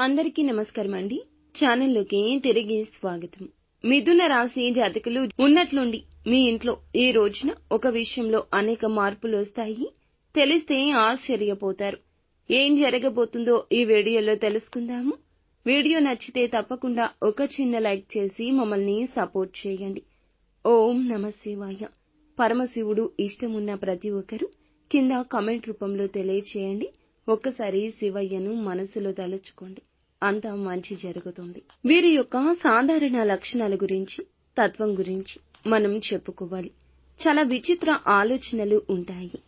అందరికీ నమస్కారం అండి. ఛానల్లోకి తిరిగి స్వాగతం. మిథున రాశి జాతకులు ఉన్నట్లుండి మీ ఇంట్లో ఈ రోజున ఒక విషయంలో అనేక మార్పులు వస్తాయి. తెలిస్తే ఆశ్చర్యపోతారు. ఏం జరగబోతుందో ఈ వీడియోలో తెలుసుకుందాము. వీడియో నచ్చితే తప్పకుండా ఒక చిన్న లైక్ చేసి మమ్మల్ని సపోర్ట్ చేయండి. ఓం నమ శివాయ. పరమశివుడు ఇష్టమున్న ప్రతి ఒక్కరూ కింద కామెంట్ రూపంలో తెలియచేయండి. ఒక్కసారి శివయ్యను మనసులో తలుచుకోండి. అంతా మంచి జరుగుతుంది. వీరి యొక్క సాధారణ లక్షణాల గురించి తత్వం గురించి మనం చెప్పుకోవాలి. చాలా విచిత్ర ఆలోచనలు ఉంటాయి.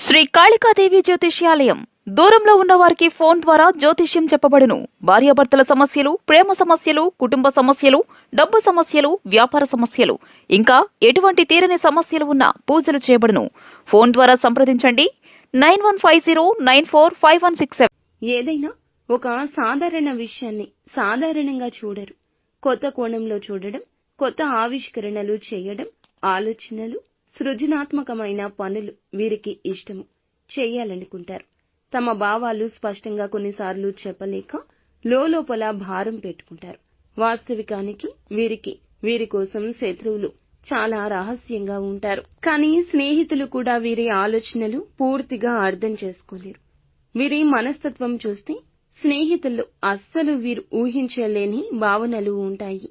శ్రీ కాళికాదేవి జ్యోతిష్యాలయం. దూరంలో ఉన్న వారికి ఫోన్ ద్వారా జ్యోతిష్యం చెప్పబడును. భార్యాభర్తల సమస్యలు ప్రేమ సమస్యలు కుటుంబ సమస్యలు డబ్బు సమస్యలు వ్యాపార సమస్యలు. ఇంకా ఎటువంటి తీరని సమస్యలు ఉన్నా పూజలు చేయబడును. ఫోన్ ద్వారా సంప్రదించండి. Nine one five zero nine four five one six seven. ఏదైనా ఒక సాధారణ విషయాన్ని సాధారణంగా చూడరు. కొత్త కోణంలో చూడడం కొత్త ఆవిష్కరణలు చేయడం ఆలోచనలు సృజనాత్మకమైన పనులు వీరికి ఇష్టము. చేయాలనుకుంటారు. తమ భావాలు స్పష్టంగా కొన్నిసార్లు చెప్పలేక లోపల భారం పెట్టుకుంటారు. వాస్తవికానికి వీరికి వీరి కోసం శత్రువులు చాలా రహస్యంగా ఉంటారు. కానీ స్నేహితులు కూడా వీరి ఆలోచనలు పూర్తిగా అర్థం చేసుకోలేరు. వీరి మనస్తత్వం చూస్తే స్నేహితుల్లో అస్సలు వీరు ఊహించలేని భావనలు ఉంటాయి.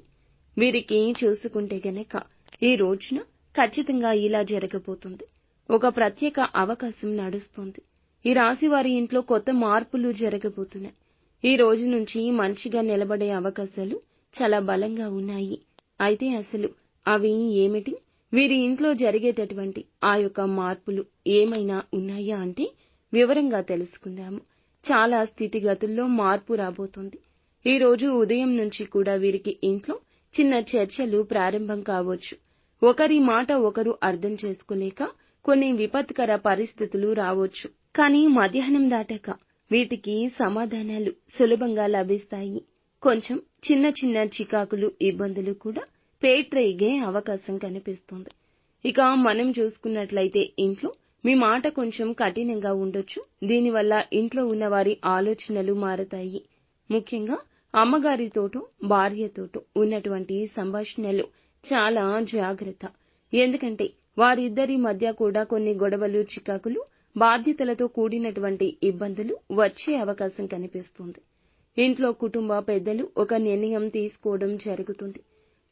వీరికి చూసుకుంటే గనక ఈ రోజున ఖచ్చితంగా ఇలా జరగబోతుంది. ఒక ప్రత్యేక అవకాశం నడుస్తుంది. ఈ రాశి వారి ఇంట్లో కొత్త మార్పులు జరగబోతున్నాయి. ఈ రోజు నుంచి మంచిగా నిలబడే అవకాశాలు చాలా బలంగా ఉన్నాయి. అయితే అసలు అవి ఏమిటి? వీరి ఇంట్లో జరిగేటటువంటి ఆ యొక్క మార్పులు ఏమైనా ఉన్నాయా అంటే వివరంగా తెలుసుకుందాము. చాలా స్థితిగతుల్లో మార్పు రాబోతుంది. ఈ రోజు ఉదయం నుంచి కూడా వీరికి ఇంట్లో చిన్న చర్చలు ప్రారంభం కావచ్చు. ఒకరి మాట ఒకరు అర్థం చేసుకోలేక కొన్ని విపత్కర పరిస్థితులు రావచ్చు. కానీ మధ్యాహ్నం దాటాక వీటికి సమాధానాలు సులభంగా లభిస్తాయి. కొంచెం చిన్న చిన్న చికాకులు ఇబ్బందులు కూడా పేట్రేగే అవకాశం కనిపిస్తుంది. ఇక మనం చూసుకున్నట్లయితే ఇంట్లో మీ మాట కొంచెం కఠినంగా ఉండొచ్చు. దీనివల్ల ఇంట్లో ఉన్నవారి ఆలోచనలు మారతాయి. ముఖ్యంగా అమ్మగారితోటో భార్యతోటో ఉన్నటువంటి సంభాషణలు చాలా జాగ్రత్త. ఎందుకంటే వారిద్దరి మధ్య కూడా కొన్ని గొడవలు చికాకులు బాధ్యతలతో కూడినటువంటి ఇబ్బందులు వచ్చే అవకాశం కనిపిస్తుంది. ఇంట్లో కుటుంబ పెద్దలు ఒక నిర్ణయం తీసుకోవడం జరుగుతుంది.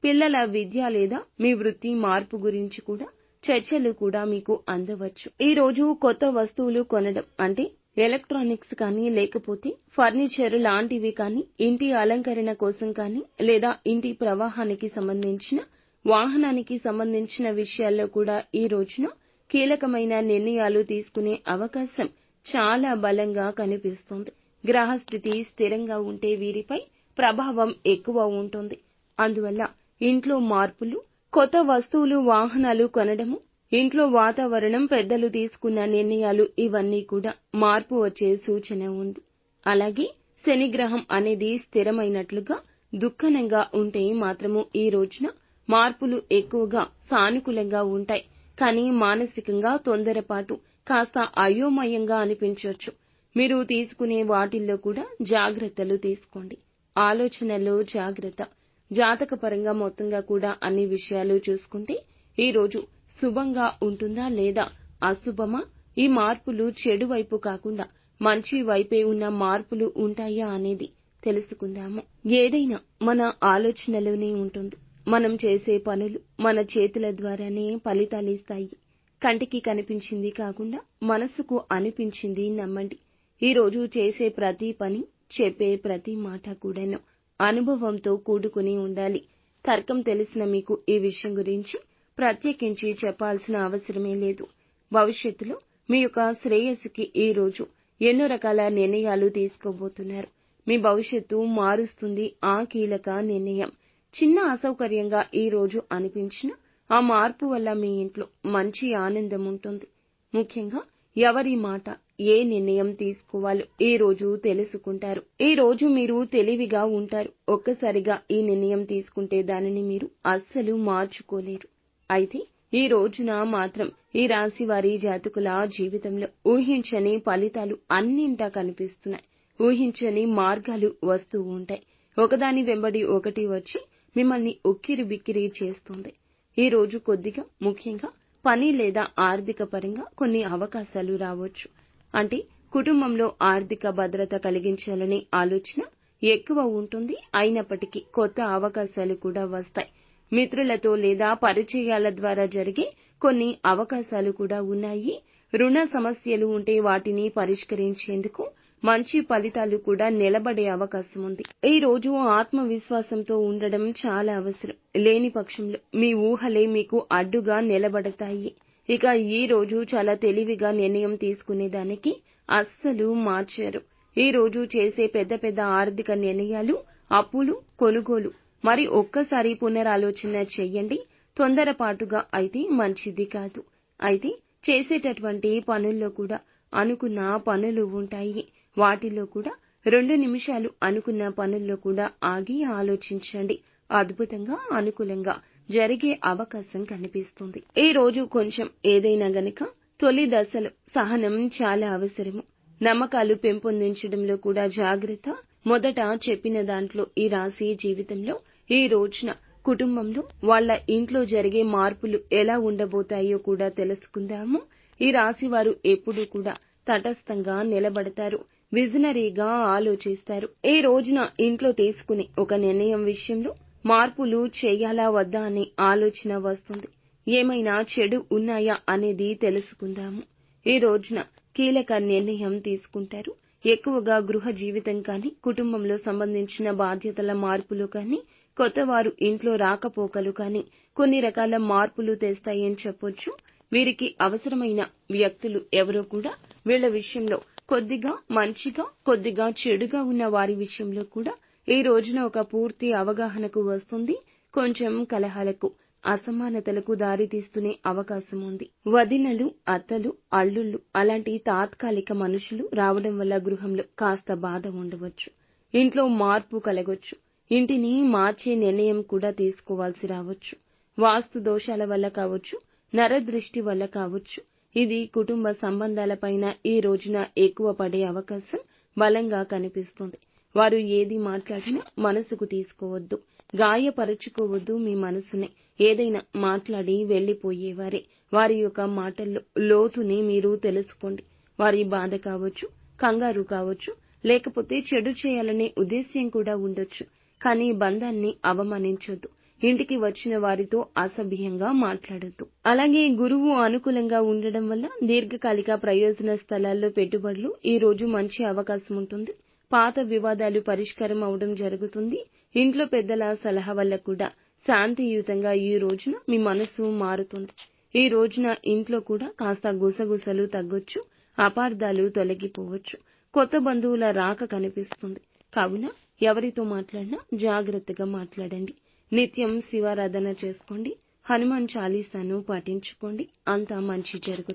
పిల్లల విద్య లేదా మీ వృత్తి మార్పు గురించి కూడా చర్చలు కూడా మీకు అందవచ్చు. ఈ రోజు కొత్త వస్తువులు కొనడం అంటే ఎలక్ట్రానిక్స్ కానీ లేకపోతే ఫర్నిచర్ లాంటివి కానీ ఇంటి అలంకరణ కోసం కానీ లేదా ఇంటి ప్రవాహానికి సంబంధించిన వాహనానికి సంబంధించిన విషయాల్లో కూడా ఈ రోజున కీలకమైన నిర్ణయాలు తీసుకునే అవకాశం చాలా బలంగా కనిపిస్తుంది. గ్రహస్థితి స్థిరంగా ఉంటే వీరిపై ప్రభావం ఎక్కువ ఉంటుంది. అందువల్ల ఇంట్లో మార్పులు కొత్త వస్తువులు వాహనాలు కొనడము ఇంట్లో వాతావరణం పెద్దలు తీసుకున్న నిర్ణయాలు ఇవన్నీ కూడా మార్పు వచ్చే సూచన ఉంది. అలాగే శనిగ్రహం అనేది స్థిరమైనట్లుగా దుఃఖనంగా ఉంటే మాత్రము ఈ రోజున మార్పులు ఎక్కువగా సానుకూలంగా ఉంటాయి. కానీ మానసికంగా తొందరపాటు కాస్త అయోమయంగా అనిపించవచ్చు మీరు తీసుకునే వాటిల్లో కూడా జాగ్రత్తలు తీసుకోండి. ఆలోచనల్లో జాగ్రత్త. జాతకపరంగా మొత్తంగా కూడా అన్ని విషయాలు చూసుకుంటే ఈ రోజు శుభంగా ఉంటుందా లేదా? అశుభమా? ఈ మార్పులు చెడు వైపు కాకుండా మంచి వైపే ఉన్న మార్పులు ఉంటాయా అనేది తెలుసుకుందాము. ఏదైనా మన ఆలోచనలోనే ఉంటుంది. మనం చేసే పనులు మన చేతుల ద్వారానే ఫలితాలిస్తాయి కంటికి కనిపించింది కాకుండా మనసుకు అనిపించింది నమ్మండి. ఈరోజు చేసే ప్రతి పని చెప్పే ప్రతి మాట కూడాను. అనుభవంతో కూడుకుని ఉండాలి. తర్కం తెలిసిన మీకు ఈ విషయం గురించి ప్రత్యేకించి చెప్పాల్సిన అవసరమే లేదు. భవిష్యత్తులో మీ యొక్క శ్రేయస్సుకి ఈ రోజు ఎన్నో రకాల నిర్ణయాలు తీసుకోబోతున్నారు. మీ భవిష్యత్తు మారుస్తుంది ఆ కీలక నిర్ణయం. చిన్న అసౌకర్యంగా ఈ రోజు అనిపించిన ఆ మార్పు వల్ల మీ ఇంట్లో మంచి ఆనందం ఉంటుంది. ముఖ్యంగా ఎవరి మాట ఏ నిర్ణయం తీసుకోవాలో ఈ రోజు తెలుసుకుంటారు. ఈ రోజు మీరు తెలివిగా ఉంటారు. ఒక్కసారిగా ఈ నిర్ణయం తీసుకుంటే దానిని మీరు అస్సలు మార్చుకోలేరు. అయితే ఈ రోజున మాత్రం ఈ రాశి వారి జాతకుల జీవితంలో ఊహించని ఫలితాలు అన్నింటా కనిపిస్తున్నాయి. ఊహించని మార్గాలు వస్తూ ఉంటాయి. ఒకదాని వెంబడి ఒకటి వచ్చి మిమ్మల్ని ఉక్కిరి బిక్కిరి చేస్తుంది. ఈ రోజు కొద్దిగా ముఖ్యంగా పని లేదా ఆర్థిక పరంగా కొన్ని అవకాశాలు రావచ్చు. అంటే కుటుంబంలో ఆర్థిక భద్రత కలిగించాలనే ఆలోచన ఎక్కువ ఉంటుంది. అయినప్పటికీ కొత్త అవకాశాలు కూడా వస్తాయి. మిత్రులతో లేదా పరిచయాల ద్వారా జరిగే కొన్ని అవకాశాలు కూడా ఉన్నాయి. రుణ సమస్యలు ఉంటే వాటిని పరిష్కరించేందుకు మంచి ఫలితాలు కూడా నిలబడే అవకాశం ఉంది. ఈ రోజు ఆత్మవిశ్వాసంతో ఉండడం చాలా అవసరం. లేని పక్షంలో మీ ఊహలే మీకు అడ్డుగా నిలబడతాయి. ఇక ఈ రోజు చాలా తెలివిగా నిర్ణయం తీసుకునేదానికి అస్సలు మార్చారు. ఈ రోజు చేసే పెద్ద పెద్ద ఆర్థిక నిర్ణయాలు అప్పులు కొనుగోలు. మరి ఒక్కసారి పునరాలోచన చెయ్యండి తొందరపాటుగా అయితే మంచిది కాదు. అయితే చేసేటటువంటి పనుల్లో కూడా అనుకున్న పనులు ఉంటాయి. వాటిలో కూడా రెండు నిమిషాలు అనుకున్న పనుల్లో కూడా ఆగి ఆలోచించండి. అద్భుతంగా అనుకూలంగా జరిగే అవకాశం కనిపిస్తుంది. ఈ రోజు కొంచెం ఏదైనా గనక తొలి దశలో సహనం చాలా అవసరము. నమ్మకాలు పెంపొందించడంలో కూడా జాగ్రత్త. మొదట చెప్పిన దాంట్లో ఈ రాశి జీవితంలో ఈ రోజున కుటుంబంలో వాళ్ళ ఇంట్లో జరిగే మార్పులు ఎలా ఉండబోతాయో కూడా తెలుసుకుందాము. ఈ రాశి వారు ఎప్పుడూ కూడా తటస్థంగా నిలబడతారు. విజనరీగా ఆలోచిస్తారు. ఈ రోజున ఇంట్లో తీసుకునే ఒక నిర్ణయం విషయంలో మార్పులు చేయాలా వద్దా అనే ఆలోచన వస్తుంది. ఏమైనా చెడు ఉన్నాయా అనేది తెలుసుకుందాము. ఈ రోజున కీలక నిర్ణయం తీసుకుంటారు. ఎక్కువగా గృహ జీవితం కానీ కుటుంబంలో సంబంధించిన బాధ్యతల మార్పులు కానీ కొత్తవారు ఇంట్లో రాకపోకలు కానీ కొన్ని రకాల మార్పులు తెస్తాయని చెప్పొచ్చు. వీరికి అవసరమైన వ్యక్తులు ఎవరో కూడా వీళ్ళ విషయంలో కొద్దిగా మంచిగా కొద్దిగా చెడుగా ఉన్న వారి విషయంలో కూడా ఈ రోజున ఒక పూర్తి అవగాహనకు వస్తుంది. కొంచెం కలహాలకు అసమానతలకు దారితీస్తునే అవకాశం ఉంది. వదినలు అత్తలు అల్లుళ్ళు అలాంటి తాత్కాలిక మనుషులు రావడం వల్ల గృహంలో కాస్త బాధ ఉండవచ్చు. ఇంట్లో మార్పు కలగొచ్చు. ఇంటిని మార్చే నిర్ణయం కూడా తీసుకోవాల్సి రావచ్చు. వాస్తు దోషాల వల్ల కావచ్చు నరదృష్టి వల్ల కావచ్చు. ఇది కుటుంబ సంబంధాలపైన ఈ రోజున ఎక్కువ పడే అవకాశం బలంగా కనిపిస్తుంది. వారు ఏది మాట్లాడినా మనసుకు తీసుకోవద్దు. గాయపరుచుకోవద్దు మీ మనసుని. ఏదైనా మాట్లాడి వెళ్ళిపోయేవారే వారి యొక్క మాటల్లో లోతుని మీరు తెలుసుకోండి. వారి బాధ కావచ్చు కంగారు కావచ్చు లేకపోతే చెడు చేయాలనే ఉద్దేశ్యం కూడా ఉండొచ్చు. కానీ బంధాన్ని అవమానించొద్దు. ఇంటికి వచ్చిన వారితో అసభ్యంగా మాట్లాడొద్దు. అలాగే గురువు అనుకూలంగా ఉండడం వల్ల దీర్ఘకాలిక ప్రయోజన స్థలాల్లో పెట్టుబడులు ఈ రోజు మంచి అవకాశం ఉంటుంది. పాత వివాదాలు పరిష్కారం అవడం జరుగుతుంది. ఇంట్లో పెద్దల సలహా వల్ల కూడా శాంతియుతంగా ఈ రోజున మీ మనసు మారుతుంది. ఈ రోజున ఇంట్లో కూడా కాస్త గుసగుసలు తగ్గొచ్చు అపార్థాలు తొలగిపోవచ్చు. కొత్త బంధువుల రాక కనిపిస్తుంది. కావున ఎవరితో మాట్లాడినా జాగ్రత్తగా మాట్లాడండి. నిత్యం శివారాధన చేసుకోండి. హనుమాన్ చాలీసాను పాటించుకోండి. అంతా మంచి జరుగుతుంది.